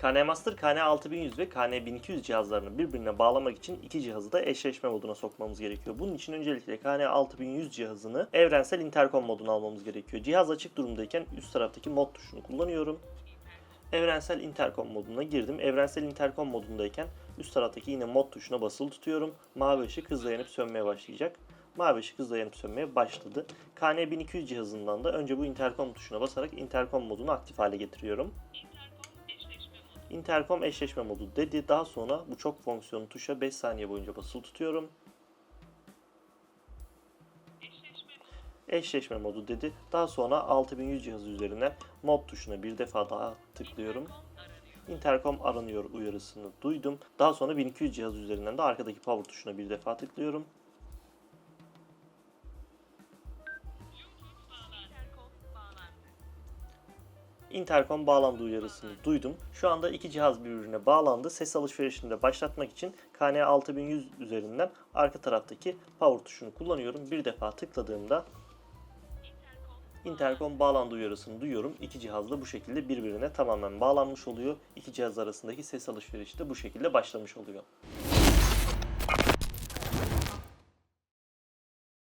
KN Master, KN6100 ve KN1200 cihazlarını birbirine bağlamak için iki cihazı da eşleşme moduna sokmamız gerekiyor. Bunun için öncelikle KN6100 cihazını evrensel interkom moduna almamız gerekiyor. Cihaz açık durumdayken üst taraftaki mod tuşunu kullanıyorum. Evrensel interkom moduna girdim. Evrensel interkom modundayken üst taraftaki yine mod tuşuna basılı tutuyorum. Mavi ışık hızla yanıp sönmeye başlayacak. Mavi ışık hızla yanıp sönmeye başladı. KN1200 cihazından da önce bu interkom tuşuna basarak interkom modunu aktif hale getiriyorum. Interkom eşleşme modu dedi. Daha sonra bu çok fonksiyonlu tuşa 5 saniye boyunca basılı tutuyorum. Eşleşme modu dedi. Daha sonra 6100 cihazı üzerine mod tuşuna bir defa daha tıklıyorum. Interkom aranıyor uyarısını duydum. Daha sonra 1200 cihaz üzerinden de arkadaki power tuşuna bir defa tıklıyorum. Interkom bağlandı uyarısını duydum. Şu anda iki cihaz birbirine bağlandı. Ses alışverişini de başlatmak için KN6100 üzerinden arka taraftaki power tuşunu kullanıyorum. Bir defa tıkladığımda Interkom bağlandı uyarısını duyuyorum. İki cihaz da bu şekilde birbirine tamamen bağlanmış oluyor. İki cihaz arasındaki ses alışverişi de bu şekilde başlamış oluyor.